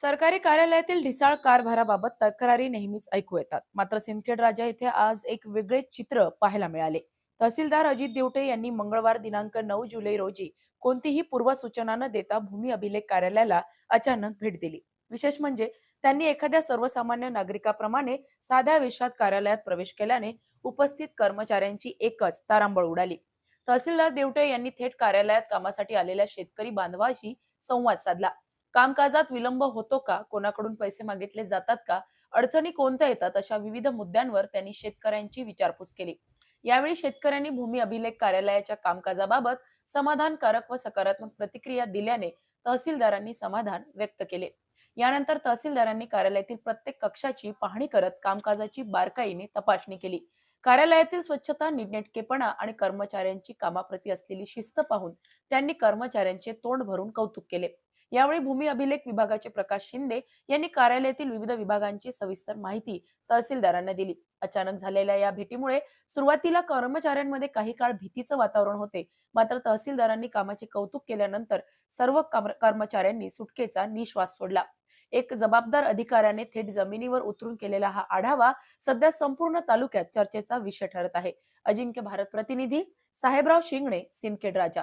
सरकारी कार्यालयातील ढिसाळ कारभाराबाबत तक्रारी नेहमीच ऐकू येतात. मात्र सिंदखेड राजा येथे आज एक वेगळे चित्र पाहायला मिळाले. तहसीलदार अजित देवटे यांनी मंगळवार दिनांक नऊ जुलै रोजी कोणतीही पूर्वसूचना न देता भूमी अभिलेख कार्यालयाला अचानक भेट दिली. विशेष म्हणजे त्यांनी एखाद्या सर्वसामान्य नागरिकाप्रमाणे साध्या वेशात कार्यालयात प्रवेश केल्याने उपस्थित कर्मचाऱ्यांची एकच तारांबळ उडाली. तहसीलदार देवटे यांनी थेट कार्यालयात कामासाठी आलेल्या शेतकरी बांधवाशी संवाद साधला. कामकाजात विलंब होतो का? कोणाकडून पैसे मागितले जातात का? अडचणी कोणत्या येतात? अशा विविध मुद्द्यांवर त्यांनी शेतकऱ्यांची विचारपूस केली. यावेळी शेतकऱ्यांनी भूमी अभिलेख कार्यालयाच्या कामकाजाबाबत समाधानकारक व सकारात्मक प्रतिक्रिया दिल्याने तहसीलदारांनी समाधान व्यक्त केले. यानंतर तहसीलदारांनी कार्यालयातील प्रत्येक कक्षाची पाहणी करत कामकाजाची बारकाईने तपासणी केली. कार्यालयातील स्वच्छता नीटनेटकेपणा आणि कर्मचाऱ्यांची कामाप्रती असलेली शिस्त पाहून त्यांनी कर्मचाऱ्यांचे तोंड भरून कौतुक केले. यावेळी भूमी अभिलेख विभागाचे प्रकाश शिंदे यांनी कार्यालयातील विविध विभागांची सविस्तर माहिती तहसीलदारांना दिली. अचानक झालेल्या या भेटीमुळे सुरुवातीला कर्मचाऱ्यांमध्ये काही काळ भीतीचं वातावरण होते. मात्र तहसीलदारांनी कामाचे कौतुक केल्यानंतर सर्व कर्मचाऱ्यांनी सुटकेचा निश्वास सोडला. एक जबाबदार अधिकाऱ्याने थेट जमिनीवर उतरून केलेला हा आढावा सध्या संपूर्ण तालुक्यात चर्चेचा विषय ठरत आहे. अजिंक्य भारत प्रतिनिधी साहेबराव शिंगणे सिंदखेड राजा.